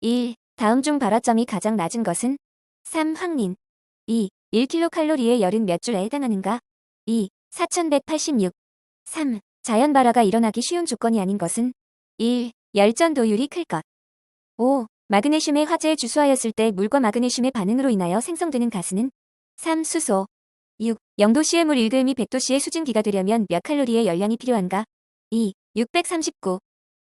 1. 다음 중 발화점이 가장 낮은 것은 3. 황린 2. 1kcal의 열은 몇 줄에 해당하는가? 2. 4186 3. 자연 발화가 일어나기 쉬운 조건이 아닌 것은 1. 열전 도율이 클 것 5. 마그네슘의 화재에 주수하였을 때 물과 마그네슘의 반응으로 인하여 생성되는 가스는 3. 수소 6. 0도씨의 물 1g이 100도씨의 수증기가 되려면 몇 칼로리의 열량이 필요한가? 2. 639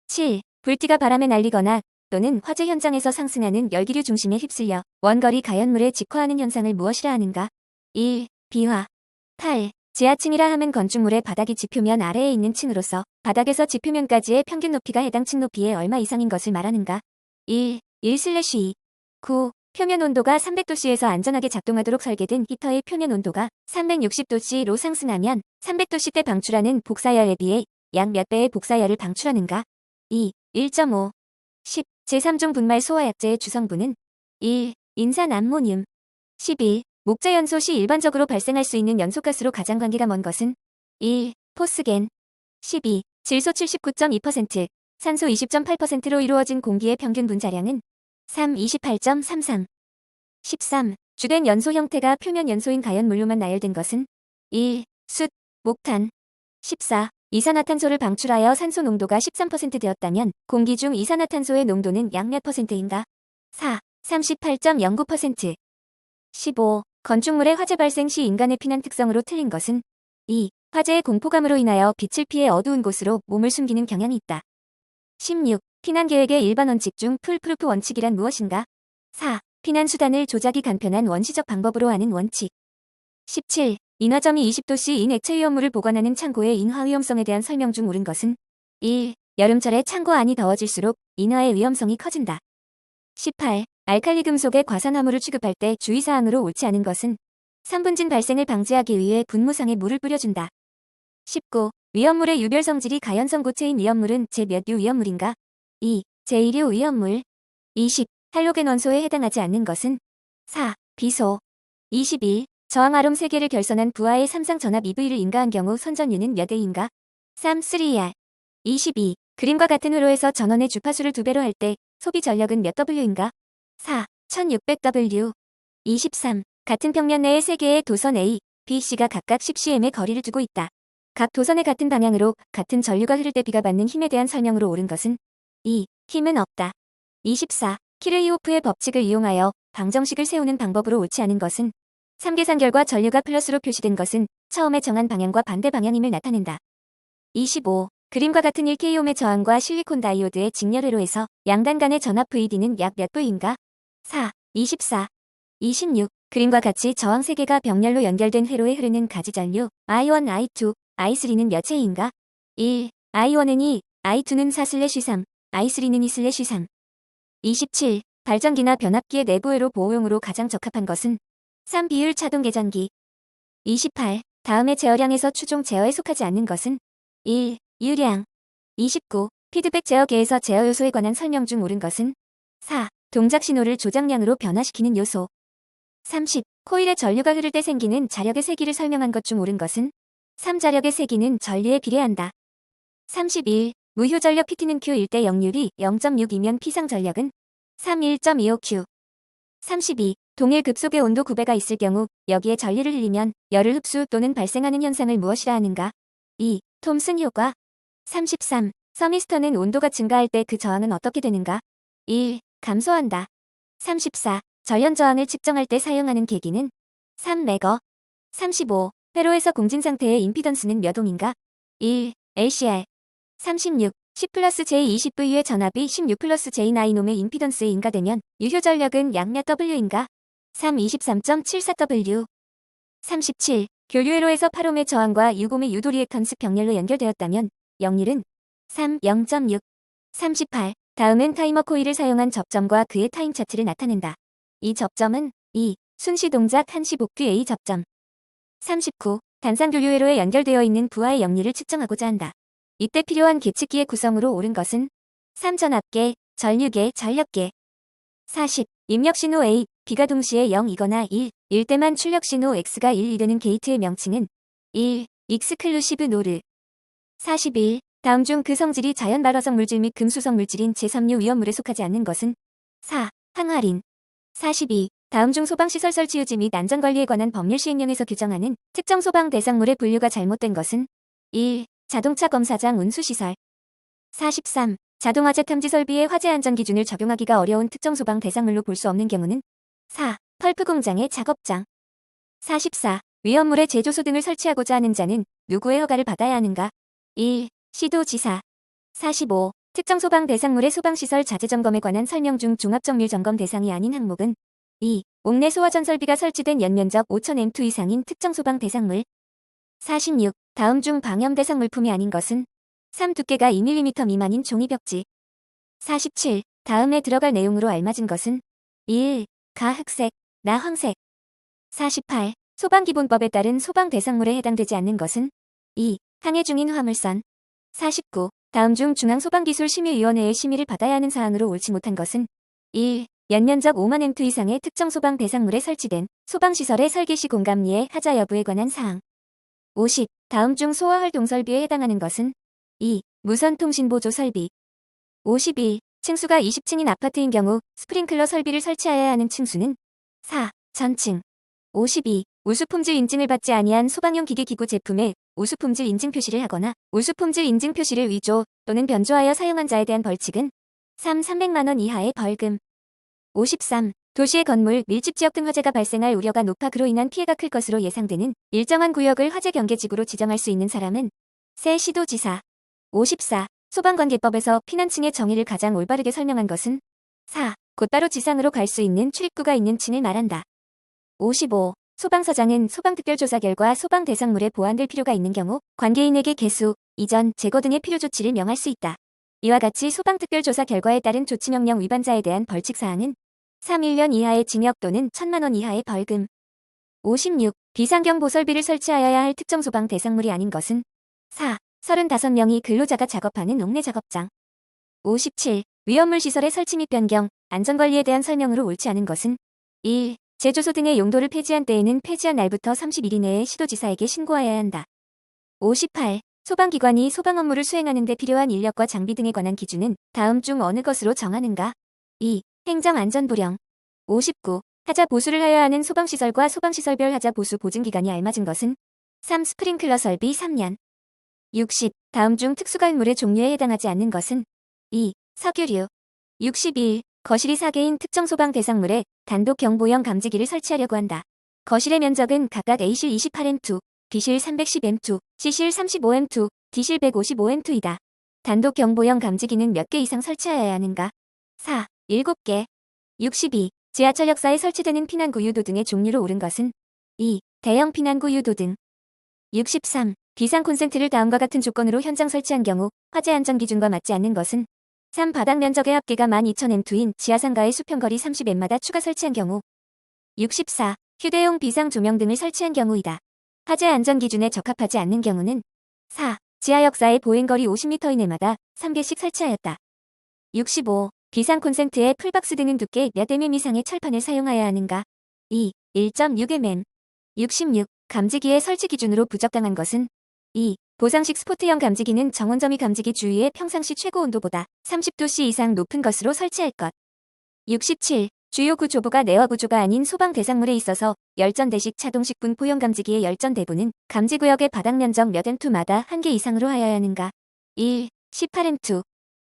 7. 불티가 바람에 날리거나 또는 화재 현장에서 상승하는 열기류 중심에 휩쓸려 원거리 가연물에 직화하는 현상을 무엇이라 하는가? 1. 비화 8. 지하층이라 함은 건축물의 바닥이 지표면 아래에 있는 층으로서 바닥에서 지표면까지의 평균 높이가 해당 층 높이의 얼마 이상인 것을 말하는가? 1. 1/2 9. 표면 온도가 300도씨에서 안전하게 작동하도록 설계된 히터의 표면 온도가 360도씨로 상승하면 300도씨 때 방출하는 복사열에 비해 약 몇 배의 복사열을 방출하는가? 2. 1.5 10. 제3종 분말 소화약제의 주성분은 1. 인산 암모늄 11. 목재 연소 시 일반적으로 발생할 수 있는 연소가스로 가장 관계가 먼 것은 1. 포스겐 12. 질소 79.2%, 산소 20.8%로 이루어진 공기의 평균 분자량은 3. 28.33 13. 주된 연소 형태가 표면 연소인 가연 물로만 나열된 것은 1. 숯, 목탄 14. 이산화탄소를 방출하여 산소 농도가 13% 되었다면 공기 중 이산화탄소의 농도는 약 몇 퍼센트인가? 4. 38.09% 15. 건축물의 화재 발생 시 인간의 피난 특성으로 틀린 것은 2. 화재의 공포감으로 인하여 빛을 피해 어두운 곳으로 몸을 숨기는 경향이 있다. 16. 피난 계획의 일반 원칙 중 풀프루프 원칙이란 무엇인가? 4. 피난 수단을 조작이 간편한 원시적 방법으로 하는 원칙. 17. 인화점이 20도씨 인 액체 위험물을 보관하는 창고의 인화 위험성에 대한 설명 중 옳은 것은 1. 여름철에 창고 안이 더워질수록 인화의 위험성이 커진다. 18. 알칼리 금속의 과산화물을 취급할 때 주의사항으로 옳지 않은 것은 3분진 발생을 방지하기 위해 분무상에 물을 뿌려준다. 19. 위험물의 유별 성질이 가연성 고체인 위험물은 제몇류 위험물인가? 2. 제1류 위험물 20. 할로겐 원소에 해당하지 않는 것은 4. 비소 21. 저항 아롬 3개를 결선한 부하의 삼상 전압 EV를 인가한 경우 선전유는 몇 A인가? 3. 3R 22. 그림과 같은 회로에서 전원의 주파수를 두 배로 할 때 소비 전력은 몇 W인가? 4. 1600W 23. 같은 평면 내에 3개의 도선 A, B, C가 각각 10cm의 거리를 두고 있다. 각 도선의 같은 방향으로 같은 전류가 흐를 때 비가 받는 힘에 대한 설명으로 옳은 것은 2. 힘은 없다. 24. 키르이호프의 법칙을 이용하여 방정식을 세우는 방법으로 옳지 않은 것은 3계산 결과 전류가 플러스로 표시된 것은 처음에 정한 방향과 반대 방향임을 나타낸다. 25. 그림과 같은 1K옴의 저항과 실리콘 다이오드의 직렬회로에서 양단 간의 전압 VD는 약 몇 V인가? 4. 24. 26. 그림과 같이 저항 3개가 병렬로 연결된 회로에 흐르는 가지 전류 I1, I2, I3는 몇 체인가? 1. I1은 2, I2는 4/3, I3는 2/3. 27. 발전기나 변압기의 내부 회로 보호용으로 가장 적합한 것은 3. 비율 차동 계전기 28. 다음의 제어량에서 추종 제어에 속하지 않는 것은 1. 유량 29. 피드백 제어계에서 제어 요소에 관한 설명 중 옳은 것은 4. 동작 신호를 조작량으로 변화시키는 요소 30. 코일의 전류가 흐를 때 생기는 자력의 세기를 설명한 것 중 옳은 것은 3. 자력의 세기는 전류에 비례한다. 31. 무효 전력 PT는 Q1 대 역률이 0.6이면 피상 전력은 3. 1.25Q 32. 동일 급속의 온도 9배가 있을 경우 여기에 전류를 흘리면 열을 흡수 또는 발생하는 현상을 무엇이라 하는가? 2. 톰슨 효과 33. 서미스터는 온도가 증가할 때 그 저항은 어떻게 되는가? 1. 감소한다. 34. 전련 저항을 측정할 때 사용하는 계기는 3 매거 35. 회로에서 공진 상태의 임피던스는 몇 옴인가? 1. LCR 36. 10 플러스 J20V의 전압이 16 플러스 J9옴의 임피던스에 인가되면 유효 전력은 약몇 W인가? 3. 23.74W 37. 교류회로에서 8옴의 저항과 6옴의 유도리액턴스 병렬로 연결되었다면 역률은 3. 0.6 38. 다음은 타이머 코일을 사용한 접점과 그의 타임 차트를 나타낸다. 이 접점은 2. 순시 동작 한시 복귀 A 접점 39. 단상 교류회로에 연결되어 있는 부하의 역률을 측정하고자 한다. 이때 필요한 계측기의 구성으로 옳은 것은 3. 전압계, 전류계, 전력계 40. 입력 신호 A, B가 동시에 0이거나 1, 일 때만 출력 신호 X가 1이 되는 게이트의 명칭은 1. 익스클루시브 노르 41. 다음 중 그 성질이 자연 발화성 물질 및 금수성 물질인 제3류 위험물에 속하지 않는 것은 4. 항할인 42. 다음 중 소방시설 설치 유지 및 안전관리에 관한 법률 시행령에서 규정하는 특정 소방 대상물의 분류가 잘못된 것은 1. 자동차 검사장 운수시설 43. 자동화재 탐지 설비의 화재 안전 기준을 적용하기가 어려운 특정 소방 대상물로 볼 수 없는 경우는 4. 펄프 공장의 작업장 44. 위험물의 제조소 등을 설치하고자 하는 자는 누구의 허가를 받아야 하는가? 1. 시도지사 45. 특정 소방 대상물의 소방시설 자재 점검에 관한 설명 중 종합정밀 점검 대상이 아닌 항목은 2. 옥내 소화전 설비가 설치된 연면적 5000m 이상인 특정 소방 대상물 46. 다음 중 방염 대상 물품이 아닌 것은 3. 두께가 2mm 미만인 종이 벽지 47. 다음에 들어갈 내용으로 알맞은 것은 1. 가 흑색, 나 황색 48. 소방기본법에 따른 소방 대상물에 해당되지 않는 것은 2. 항해 중인 화물선 49. 다음 중 중앙소방기술심의위원회의 심의를 받아야 하는 사항으로 옳지 못한 것은 1. 연면적 5만 m 이상의 특정 소방 대상물에 설치된 소방시설의 설계 시 공감리의 하자 여부에 관한 사항 50. 다음 중 소화활동 설비에 해당하는 것은 2. 무선통신보조 설비 51. 층수가 20층인 아파트인 경우 스프링클러 설비를 설치하여야 하는 층수는 4. 전층 52. 우수품질 인증을 받지 아니한 소방용 기계 기구 제품에 우수품질 인증 표시를 하거나 우수품질 인증 표시를 위조 또는 변조하여 사용한 자에 대한 벌칙은 3. 300만원 이하의 벌금 53. 도시의 건물, 밀집 지역 등 화재가 발생할 우려가 높아 그로 인한 피해가 클 것으로 예상되는 일정한 구역을 화재 경계지구로 지정할 수 있는 사람은 새 시도지사 54. 소방관계법에서 피난층의 정의를 가장 올바르게 설명한 것은 4. 곧바로 지상으로 갈 수 있는 출입구가 있는 층을 말한다. 55. 소방서장은 소방특별조사 결과 소방 대상물에 보완될 필요가 있는 경우 관계인에게 개수, 이전, 제거 등의 필요 조치를 명할 수 있다. 이와 같이 소방특별조사 결과에 따른 조치명령 위반자에 대한 벌칙사항은 3. 1년 이하의 징역 또는 1천만원 이하의 벌금 56. 비상경 보설비를 설치하여야 할 특정 소방 대상물이 아닌 것은 4. 35명이 근로자가 작업하는 옥내 작업장 57. 위험물 시설의 설치 및 변경, 안전관리에 대한 설명으로 옳지 않은 것은 1. 제조소 등의 용도를 폐지한 때에는 폐지한 날부터 30일 이내에 시도지사에게 신고하여야 한다. 58. 소방기관이 소방 업무를 수행하는 데 필요한 인력과 장비 등에 관한 기준은 다음 중 어느 것으로 정하는가? 2. 행정안전부령 59. 하자 보수를 하여야 하는 소방시설과 소방시설별 하자 보수 보증기간이 알맞은 것은 3. 스프링클러 설비 3년 60. 다음 중 특수가인물의 종류에 해당하지 않는 것은 2. 석유류 61. 거실이 4개인 특정 소방 대상물에 단독 경보형 감지기를 설치하려고 한다. 거실의 면적은 각각 A실 28M2, B실 310M2, C실 35M2, D실 155M2이다. 단독 경보형 감지기는 몇 개 이상 설치하여야 하는가? 4. 7개. 62. 지하철 역사에 설치되는 피난구 유도 등의 종류로 옳은 것은 2. 대형 피난구 유도 등. 63. 비상 콘센트를 다음과 같은 조건으로 현장 설치한 경우 화재 안전 기준과 맞지 않는 것은 3. 바닥 면적의 합계가 12,000M2인 지하상가의 수평거리 30M마다 추가 설치한 경우 64. 휴대용 비상 조명 등을 설치한 경우이다. 화재 안전 기준에 적합하지 않는 경우는 4. 지하 역사의 보행거리 50m인 애마다 3개씩 설치하였다. 65. 비상 콘센트에 풀박스 등은 두께 몇 mm 이상의 철판을 사용하여야 하는가? 2. 1.6mm. 66. 감지기의 설치 기준으로 부적당한 것은 2. 보상식 스포트형 감지기는 정원점이 감지기 주위의 평상시 최고 온도보다 30도씨 이상 높은 것으로 설치할 것. 67. 주요 구조부가 내화 구조가 아닌 소방 대상물에 있어서 열전 대식 자동식 분 포용 감지기의 열전 대부는 감지 구역의 바닥 면적 몇 M2마다 한 개 이상으로 하여야 하는가? 1. 18M2.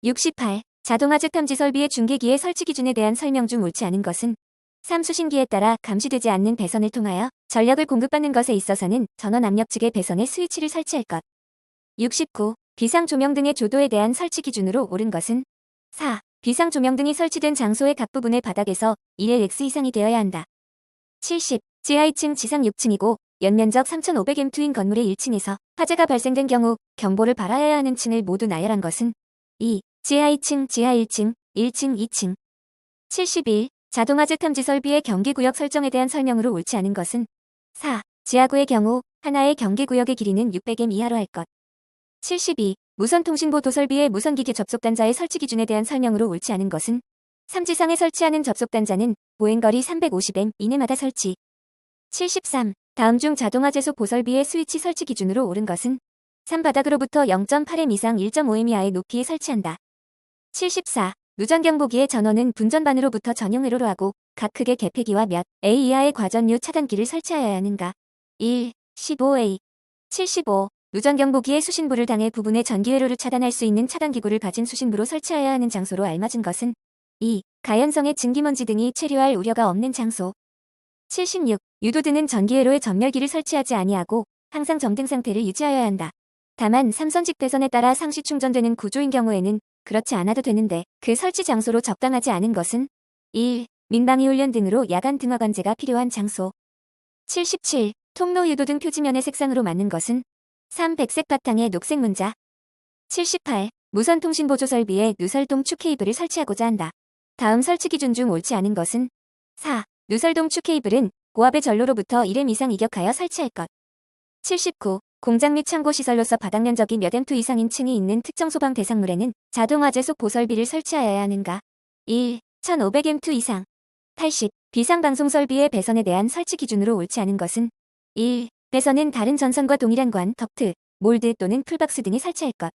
68. 자동화재 탐지 설비의 중계기의 설치 기준에 대한 설명 중 옳지 않은 것은 3. 수신기에 따라 감지되지 않는 배선을 통하여 전력을 공급받는 것에 있어서는 전원 압력 측의 배선에 스위치를 설치할 것. 69. 비상 조명 등의 조도에 대한 설치 기준으로 옳은 것은 4. 비상 조명 등이 설치된 장소의 각 부분의 바닥에서 1의 x 이상이 되어야 한다. 70. 지하 2층 지상 6층이고 연면적 3,500m2인 건물의 1층에서 화재가 발생된 경우 경보를 발하여야 하는 층을 모두 나열한 것은 2. 지하 2층, 지하 1층, 1층, 2층. 71. 자동화재 탐지 설비의 경계구역 설정에 대한 설명으로 옳지 않은 것은 4. 지하구의 경우 하나의 경계구역의 길이는 600m 이하로 할 것. 72. 무선통신보 도설비의 무선기기 접속단자의 설치 기준에 대한 설명으로 옳지 않은 것은 3지상에 설치하는 접속단자는 보행거리 350m 이내마다 설치. 73. 다음 중 자동화재소 보설비의 스위치 설치 기준으로 옳은 것은 3 바닥으로부터 0.8m 이상 1.5m 이하의 높이에 설치한다. 74. 무전경보기의 전원은 분전반으로부터 전용 회로로 하고 각 크게 개폐기와 몇 A 이하의 과전류 차단기를 설치하여야 하는가. 1. 15A 75. 무전경보기의 수신부를 당해 부분의 전기회로를 차단할 수 있는 차단기구를 가진 수신부로 설치하여야 하는 장소로 알맞은 것은 2. 가연성의 증기먼지 등이 체류할 우려가 없는 장소. 76. 유도드는 전기회로에 전멸기를 설치하지 아니하고 항상 점등 상태를 유지하여야 한다. 다만 삼선직 배선에 따라 상시 충전되는 구조인 경우에는 그렇지 않아도 되는데 그 설치 장소로 적당하지 않은 것은 1. 민방위 훈련 등으로 야간 등화 관제가 필요한 장소. 77. 통로 유도 등 표지면의 색상으로 맞는 것은 3. 백색 바탕의 녹색 문자. 78. 무선 통신 보조 설비에 누설동 축 케이블을 설치하고자 한다. 다음 설치 기준 중 옳지 않은 것은 4. 누설동 축 케이블은 고압의 전로로부터 1m 이상 이격하여 설치할 것. 79. 공장 및 창고 시설로서 바닥 면적이 몇 M2 이상인 층이 있는 특정 소방 대상물에는 자동화재 속 보설비를 설치하여야 하는가. 1. 1500M2 이상. 80. 비상방송 설비의 배선에 대한 설치 기준으로 옳지 않은 것은 1. 배선은 다른 전선과 동일한 관, 덕트, 몰드 또는 풀박스 등이 설치할 것.